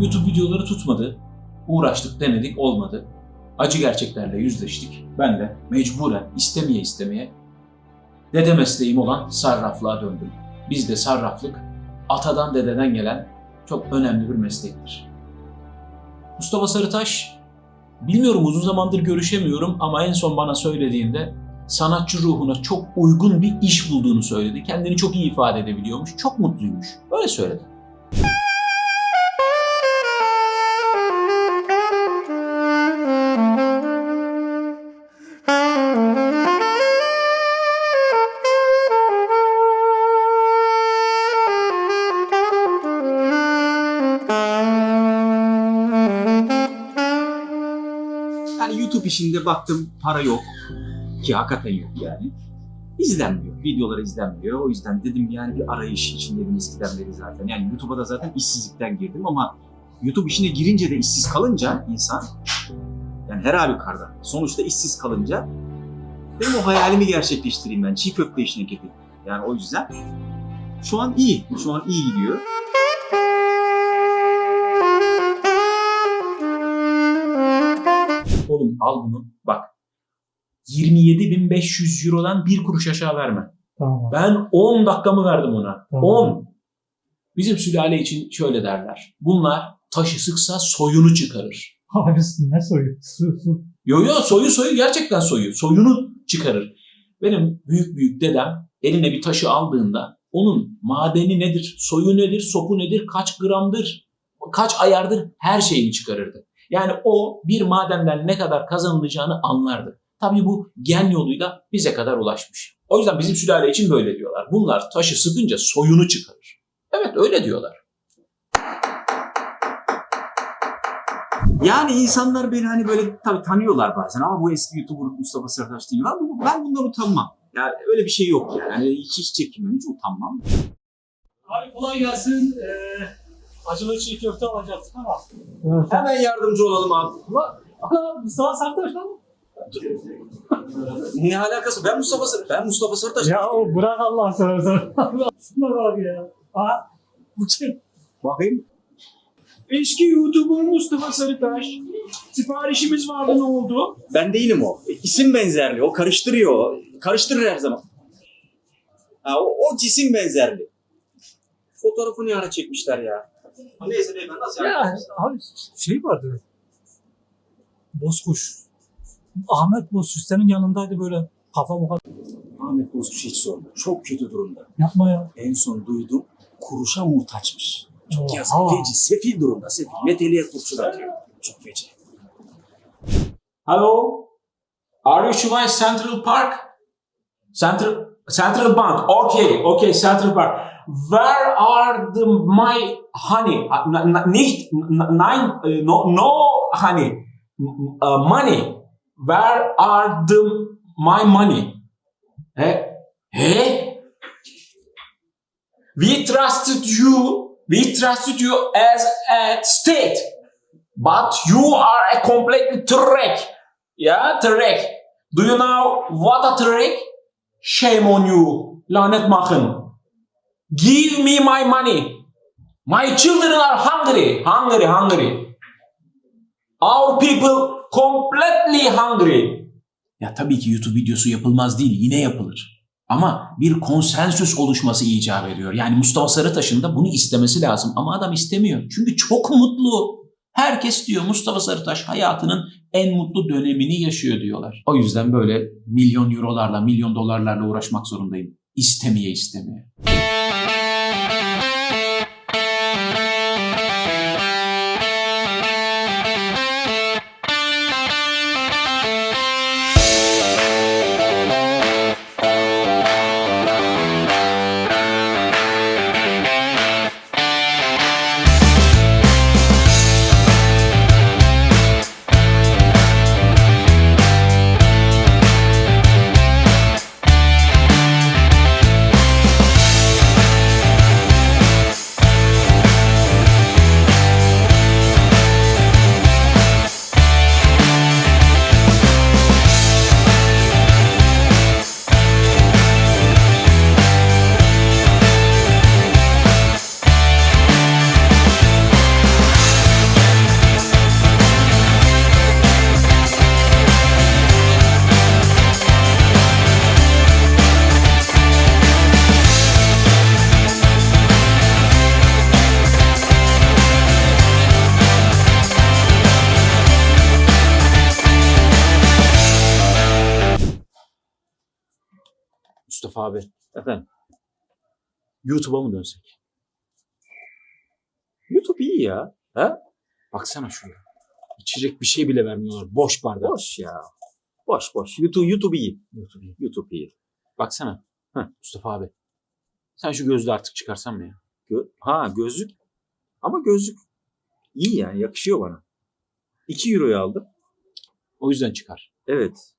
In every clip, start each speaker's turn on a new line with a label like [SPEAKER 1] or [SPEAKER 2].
[SPEAKER 1] YouTube videoları tutmadı. Uğraştık, denedik, olmadı. Acı gerçeklerle yüzleştik. Ben de mecburen istemeye istemeye dede mesleğim olan sarraflığa döndüm. Bizde sarraflık atadan dededen gelen çok önemli bir meslektir. Mustafa Sarıtaş, bilmiyorum uzun zamandır görüşemiyorum ama en son bana söylediğinde sanatçı ruhuna çok uygun bir iş bulduğunu söyledi. Kendini çok iyi ifade edebiliyormuş, çok mutluymuş. Öyle söyledi.
[SPEAKER 2] Yani YouTube işinde baktım para yok. Ki hakikaten yok yani. İzlenmiyor. Videolar izlenmiyor. O yüzden dedim yani bir arayış içindeydim eskiden beri zaten. Yani YouTube'a da zaten işsizlikten girdim ama YouTube işine girince de işsiz kalınca insan yani her halükarda sonuçta işsiz kalınca benim o hayalimi gerçekleştireyim ben. Çiğ köfte işine girdim. Yani o yüzden şu an iyi. Şu an iyi gidiyor.
[SPEAKER 1] Oğlum al bunu bak. 27.500 Euro'dan bir kuruş aşağı verme.
[SPEAKER 3] Tamam.
[SPEAKER 1] Ben 10 dakikamı verdim ona.
[SPEAKER 3] Tamam.
[SPEAKER 1] 10. Bizim sülale için şöyle derler. Bunlar taşı sıksa soyunu çıkarır.
[SPEAKER 3] Abi ne soruyor? Su su.
[SPEAKER 1] Yo yo soyu soyu gerçekten soyu. Soyunu çıkarır. Benim büyük büyük dedem eline bir taşı aldığında onun madeni nedir, soyu nedir, sopu nedir, kaç gramdır, kaç ayardır her şeyini çıkarırdı. Yani o bir madenden ne kadar kazanılacağını anlardı. Tabii bu gen yoluyla bize kadar ulaşmış. O yüzden bizim sülale için böyle diyorlar. Bunlar taşı sıkınca soyunu çıkarır. Evet öyle diyorlar.
[SPEAKER 2] Yani insanlar beni hani böyle tabii tanıyorlar bazen ama bu eski YouTuber Mustafa Sırdaş değil. Ben, bu- ben bundan utanmam. Yani öyle bir şey yok yani. Hani hiç, hiç çekinmem, hiç utanmam.
[SPEAKER 4] Abi kolay gelsin. Ee, acılı çiğ köfte alacaksın ama.
[SPEAKER 3] Evet.
[SPEAKER 2] Hemen yardımcı olalım abi.
[SPEAKER 4] Ana Mustafa Sertaş lan.
[SPEAKER 2] Ne alakası? Ben Mustafa Sır ben Mustafa Sırdaş.
[SPEAKER 3] Ya o bırak Allah seversen.
[SPEAKER 4] Şuna bak ya. Aa, bu kim?
[SPEAKER 2] Bakayım.
[SPEAKER 4] Eski YouTuber Mustafa Sarıtaş. Siparişimiz vardı ne oldu?
[SPEAKER 2] Ben değilim o. E, İsim benzerliği. O karıştırıyor. Karıştırır her zaman. Ha, o, o cisim benzerliği. Fotoğrafı ne ara çekmişler ya? Neyse beyefendi nasıl
[SPEAKER 4] Ya abi şey vardı. Bozkuş. Ahmet Bozkuş senin yanındaydı böyle kafa muka
[SPEAKER 2] Ahmet Bozkuş hiç sorma. Çok kötü durumda.
[SPEAKER 4] yapma ya.
[SPEAKER 2] En son duydum kuruşa muhtaçmış. Çok
[SPEAKER 4] Oha.
[SPEAKER 2] yazık. Feci. Sefil durumda. Sefil. Meteliğe kurşun atıyor. Çok feci.
[SPEAKER 1] Hello? Are you Shuvai Central Park? Central Central Bank. Okay, okay, Central Bank. Where are the my honey? Uh, n- n- nicht n- nine uh, no no honey. Uh, money. Where are the my money? He? He? We trusted you. We trusted you as a state. But you are a complete trick. Yeah, trick. Do you know what a trick? Shame on you. Lanet machen. Give me my money. My children are hungry. Hungry, hungry. Our people completely hungry. Ya tabii ki YouTube videosu yapılmaz değil, yine yapılır. Ama bir konsensüs oluşması icap ediyor. Yani Mustafa Sarıtaş'ın da bunu istemesi lazım ama adam istemiyor. Çünkü çok mutlu. Herkes diyor Mustafa Sarıtaş hayatının en mutlu dönemini yaşıyor diyorlar. O yüzden böyle milyon eurolarla, milyon dolarlarla uğraşmak zorundayım. İstemeye istemeye.
[SPEAKER 2] Mustafa abi. Efendim. YouTube'a mı dönsek? YouTube iyi ya. Ha? Baksana şuraya. İçecek bir şey bile vermiyorlar. Boş bardak. Boş ya. Boş boş. YouTube, YouTube iyi. YouTube iyi. YouTube iyi. Baksana. Heh, Mustafa abi. Sen şu gözlüğü artık çıkarsan mı ya? Gö- ha gözlük. Ama gözlük iyi yani yakışıyor bana. 2 euroya aldım. O yüzden çıkar. Evet.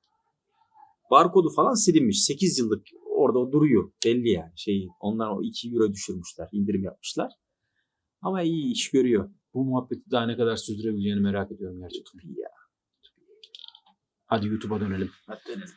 [SPEAKER 2] Barkodu falan silinmiş. 8 yıllık orada o duruyor. Belli yani. Şeyi, onlar o 2 euro düşürmüşler. indirim yapmışlar. Ama iyi iş görüyor. Bu muhabbeti daha ne kadar sürdürebileceğini merak ediyorum gerçekten. Ya. Hadi YouTube'a dönelim. Hadi dönelim.